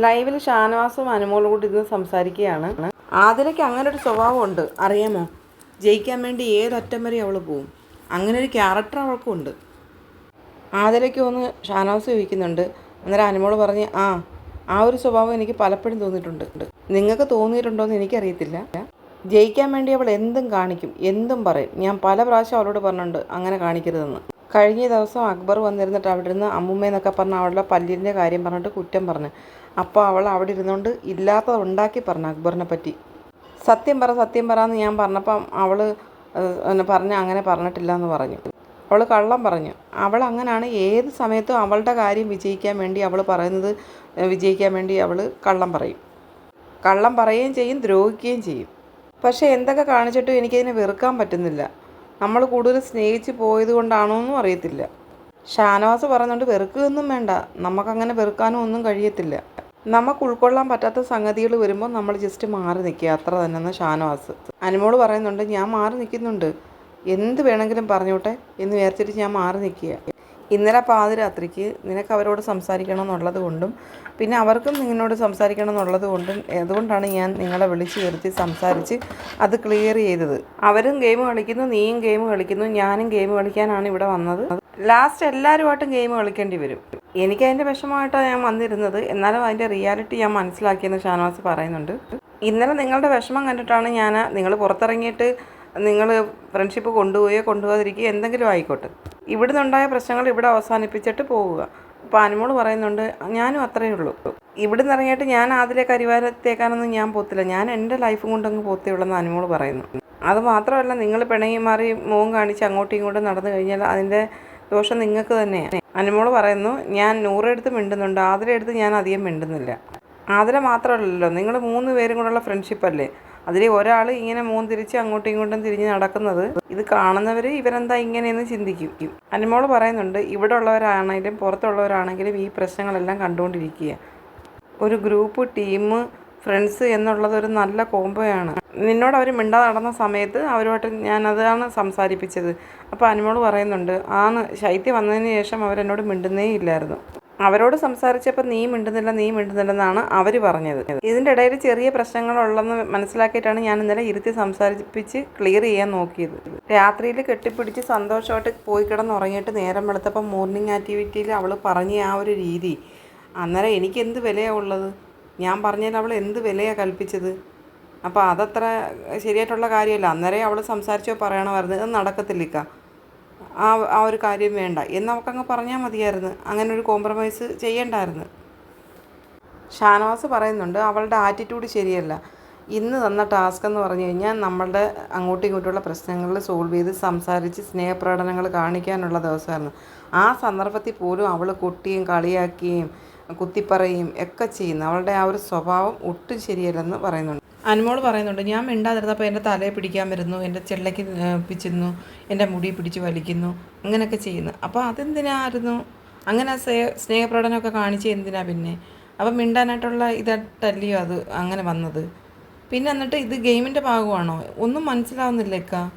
ലൈവിൽ ഷാനവാസും അനുമോളും കൂടി ഇരുന്ന് സംസാരിക്കുകയാണ്. ആതിലയ്ക്ക് അങ്ങനെ ഒരു സ്വഭാവമുണ്ട്. അറിയാമോ? ജയിക്കാൻ വേണ്ടി ഏതറ്റം വരെ അവൾ പോവും. അങ്ങനെ ഒരു ക്യാരക്ടർ അവൾക്കും ഉണ്ട് ആതിലയ്ക്ക് ഒന്ന് ഷാനവാസ് ചോദിക്കുന്നുണ്ട്. അന്നേരം അനുമോൾ പറഞ്ഞ് ആ ആ ഒരു സ്വഭാവം എനിക്ക് പലപ്പോഴും തോന്നിയിട്ടുണ്ട്. നിങ്ങൾക്ക് തോന്നിയിട്ടുണ്ടോയെന്ന് എനിക്കറിയത്തില്ല. ജയിക്കാൻ വേണ്ടി അവൾ എന്തും കാണിക്കും എന്തും പറയും. ഞാൻ പല പ്രാവശ്യം അവളോട് പറഞ്ഞിട്ടുണ്ട് അങ്ങനെ കാണിക്കരുതെന്ന്. കഴിഞ്ഞ ദിവസം അക്ബർ വന്നിരുന്നിട്ട് അവിടെ ഇരുന്ന് അമ്മുമ്മയെന്നൊക്കെ പറഞ്ഞ് അവളുടെ പല്ലിന്റെ കാര്യം പറഞ്ഞിട്ട് കുറ്റം പറഞ്ഞു. അപ്പോൾ അവൾ അവിടെ ഇരുന്നുകൊണ്ട് ഇല്ലാത്തത് ഉണ്ടാക്കി പറഞ്ഞു അക്ബറിനെ പറ്റി. സത്യം പറ സത്യം പറ എന്ന് ഞാൻ പറഞ്ഞപ്പം അവൾ എന്നെ പറഞ്ഞ അങ്ങനെ പറഞ്ഞിട്ടില്ല എന്ന് പറഞ്ഞു. അവൾ കള്ളം പറഞ്ഞു. അവൾ അങ്ങനെയാണ് ഏത് സമയത്തും അവളുടെ കാര്യം വിജയിക്കാൻ വേണ്ടി അവൾ പറയുന്നത് വിജയിക്കാൻ വേണ്ടി അവൾ കള്ളം പറയും. കള്ളം പറയുകയും ചെയ്യും ദ്രോഹിക്കുകയും ചെയ്യും. പക്ഷേ എന്തൊക്കെ കാണിച്ചിട്ടും എനിക്കതിനെ വെറുക്കാൻ പറ്റുന്നില്ല. നമ്മൾ കൂടുതൽ സ്നേഹിച്ച് പോയത് കൊണ്ടാണോ എന്നും അറിയത്തില്ല. ഷാനവാസ് പറയുന്നുണ്ട് വെറുക്കുകയൊന്നും വേണ്ട. നമുക്കങ്ങനെ വെറുക്കാനും ഒന്നും കഴിയത്തില്ല. നമുക്ക് ഉൾക്കൊള്ളാൻ പറ്റാത്ത സംഗതികൾ വരുമ്പോൾ നമ്മൾ ജസ്റ്റ് മാറി നിൽക്കുക. അത്ര തന്നെ എന്ന് ഷാനവാസ്. അനുമോൾ പറയുന്നുണ്ട് ഞാൻ മാറി നിൽക്കുന്നുണ്ട്. എന്ത് വേണമെങ്കിലും പറഞ്ഞോട്ടെ എന്ന് വിചാരിച്ചിട്ട് ഞാൻ മാറി നിൽക്കുക. ഇന്നലെ പാതിരാത്രിക്ക് നിനക്ക് അവരോട് സംസാരിക്കണം എന്നുള്ളത് കൊണ്ടും പിന്നെ അവർക്കും നിന്നോട് സംസാരിക്കണം എന്നുള്ളത് കൊണ്ടും അതുകൊണ്ടാണ് ഞാൻ നിങ്ങളെ വിളിച്ചു വരുത്തി സംസാരിച്ച് അത് ക്ലിയർ ചെയ്തത്? അവരും ഗെയിം കളിക്കുന്നു നീയും ഗെയിം കളിക്കുന്നു ഞാനും ഗെയിം കളിക്കാനാണ് ഇവിടെ വന്നത്. ലാസ്റ്റ് എല്ലാവരുമായിട്ടും ഗെയിം കളിക്കേണ്ടി വരും. എനിക്ക് അതിന്റെ വിഷമമായിട്ടാണ് ഞാൻ വന്നിരുന്നത്. എന്നാലും അതിന്റെ റിയാലിറ്റി ഞാൻ മനസ്സിലാക്കിയെന്ന് ഷാനവാസ് പറയുന്നുണ്ട്. ഇന്നലെ നിങ്ങളുടെ വിഷമം കണ്ടിട്ടാണ് ഞാൻ നിങ്ങൾ പുറത്തിറങ്ങിയിട്ട് നിങ്ങൾ ഫ്രണ്ട്ഷിപ്പ് കൊണ്ടുപോയോ കൊണ്ടുപോകാതിരിക്കുകയോ എന്തെങ്കിലും ആയിക്കോട്ടെ. ഇവിടെ നിന്നുണ്ടായ പ്രശ്നങ്ങൾ ഇവിടെ അവസാനിപ്പിച്ചിട്ട് പോവുക. അപ്പോൾ അനുമോൾ പറയുന്നുണ്ട് ഞാനും അത്രയേ ഉള്ളൂ. ഇവിടെ നിന്ന് ഇറങ്ങിയിട്ട് ഞാൻ അതിലെ കരിവാരത്തേക്കാനൊന്നും ഞാൻ പോത്തില്ല. ഞാൻ എന്റെ ലൈഫും കൊണ്ടങ്ങ് പോത്തേയുള്ളെന്ന് അനുമോൾ പറയുന്നു. അത് മാത്രമല്ല നിങ്ങൾ പിണങ്ങി മാറി മോൻ കാണിച്ച് അങ്ങോട്ടും ഇങ്ങോട്ടും നടന്നു കഴിഞ്ഞാൽ അതിന്റെ ദോഷം നിങ്ങൾക്ക് തന്നെയാണ്. അനുമോൾ പറയുന്നു ഞാൻ നൂറെടുത്ത് മിണ്ടുന്നുണ്ട് ആതിരെടുത്ത് ഞാൻ അധികം മിണ്ടുന്നില്ല. ആതിര മാത്രമല്ലല്ലോ നിങ്ങൾ മൂന്ന് പേരും കൂടെയുള്ള ഫ്രണ്ട്ഷിപ്പ് അല്ലേ? അതിൽ ഒരാൾ ഇങ്ങനെ മൂന്ന് തിരിച്ച് അങ്ങോട്ടും ഇങ്ങോട്ടും തിരിഞ്ഞ് നടക്കുന്നത്. ഇത് കാണുന്നവർ ഇവരെന്താ ഇങ്ങനെയെന്ന് ചിന്തിക്കും. അനുമോൾ പറയുന്നുണ്ട് ഇവിടെ ഉള്ളവരാണെങ്കിലും പുറത്തുള്ളവരാണെങ്കിലും ഈ പ്രശ്നങ്ങളെല്ലാം കണ്ടുകൊണ്ടിരിക്കുക ഒരു ഗ്രൂപ്പ് ടീം ഫ്രണ്ട്സ് എന്നുള്ളത് ഒരു നല്ല കോംബോയാണ്. നിന്നോട് അവർ മിണ്ടാതെ നടന്ന സമയത്ത് അവരുമായിട്ട് ഞാൻ അതാണ് സംസാരിപ്പിച്ചത്. അപ്പോൾ അനുമോൾ പറയുന്നുണ്ട് ആണ് ശൈത്യം വന്നതിന് ശേഷം അവരെന്നോട് മിണ്ടുന്നേ ഇല്ലായിരുന്നു. അവരോട് സംസാരിച്ചപ്പോൾ നീ മിണ്ടുന്നില്ല നീ മിണ്ടുന്നില്ലെന്നാണ് അവർ പറഞ്ഞത്. ഇതിന്റെ ഇടയിൽ ചെറിയ പ്രശ്നങ്ങളുള്ളതെന്ന് മനസ്സിലാക്കിയിട്ടാണ് ഞാൻ ഇന്നലെ ഇരുത്തി സംസാരിപ്പിച്ച് ക്ലിയർ ചെയ്യാൻ നോക്കിയത്. രാത്രിയിൽ കെട്ടിപ്പിടിച്ച് സന്തോഷമായിട്ട് പോയി കിടന്നുറങ്ങിയിട്ട് നേരം വെളുത്തപ്പോൾ മോർണിംഗ് ആക്ടിവിറ്റിയിൽ അവൾ പറഞ്ഞ ആ ഒരു രീതി അന്നേരം എനിക്ക് എന്ത് വിലയാണ് ഉള്ളത്? ഞാൻ പറഞ്ഞതിൽ അവൾ എന്ത് വിലയാണ് കൽപ്പിച്ചത്? അപ്പോൾ അതത്ര ശരിയായിട്ടുള്ള കാര്യമല്ല. അന്നേരം അവൾ സംസാരിച്ചോ പറയണമായിരുന്നു ഇത് നടക്കത്തില്ലിക്ക ആ ആ ഒരു കാര്യം വേണ്ട. എന്ന് അവൾക്കങ്ങ് പറഞ്ഞാൽ മതിയായിരുന്നു. അങ്ങനെ ഒരു കോംപ്രമൈസ് ചെയ്യണ്ടായിരുന്നു. ഷാനവാസ് പറയുന്നുണ്ട് അവളുടെ ആറ്റിറ്റ്യൂഡ് ശരിയല്ല. ഇന്ന് തന്ന ടാസ്ക് എന്ന് പറഞ്ഞു കഴിഞ്ഞാൽ നമ്മളുടെ അങ്ങോട്ടും ഇങ്ങോട്ടുള്ള പ്രശ്നങ്ങൾ സോൾവ് ചെയ്ത് സംസാരിച്ച് സ്നേഹപ്രകടനങ്ങൾ കാണിക്കാനുള്ള ദിവസമായിരുന്നു. ആ സന്ദർഭത്തിൽ പോലും അവൾ കൊട്ടിയും കളിയാക്കിയും കുത്തിപ്പറയും ഒക്കെ ചെയ്യുന്നു. അവളുടെ ആ ഒരു സ്വഭാവം ഒട്ടും ശരിയല്ലെന്ന് പറയുന്നുണ്ട്. അനുമോൾ പറയുന്നുണ്ട് ഞാൻ മിണ്ടാതിരുന്നപ്പോൾ എന്റെ തലയെ പിടിക്കാൻ വരുന്നു എന്റെ ചെള്ളയ്ക്ക് പിച്ചുന്നു എന്റെ മുടി പിടിച്ച് വലിക്കുന്നു അങ്ങനെയൊക്കെ ചെയ്യുന്നു. അപ്പോൾ അതെന്തിനായിരുന്നു? അങ്ങനെ സ്നേഹ സ്നേഹപ്രകടനമൊക്കെ കാണിച്ച് എന്തിനാ പിന്നെ? അപ്പം മിണ്ടാനായിട്ടുള്ള ഇതല്ലയോ അത് അങ്ങനെ വന്നത്? പിന്നെ എന്നിട്ട് ഇത് ഗെയിമിന്റെ ഭാഗമാണോ? ഒന്നും മനസ്സിലാവുന്നില്ലേക്കാ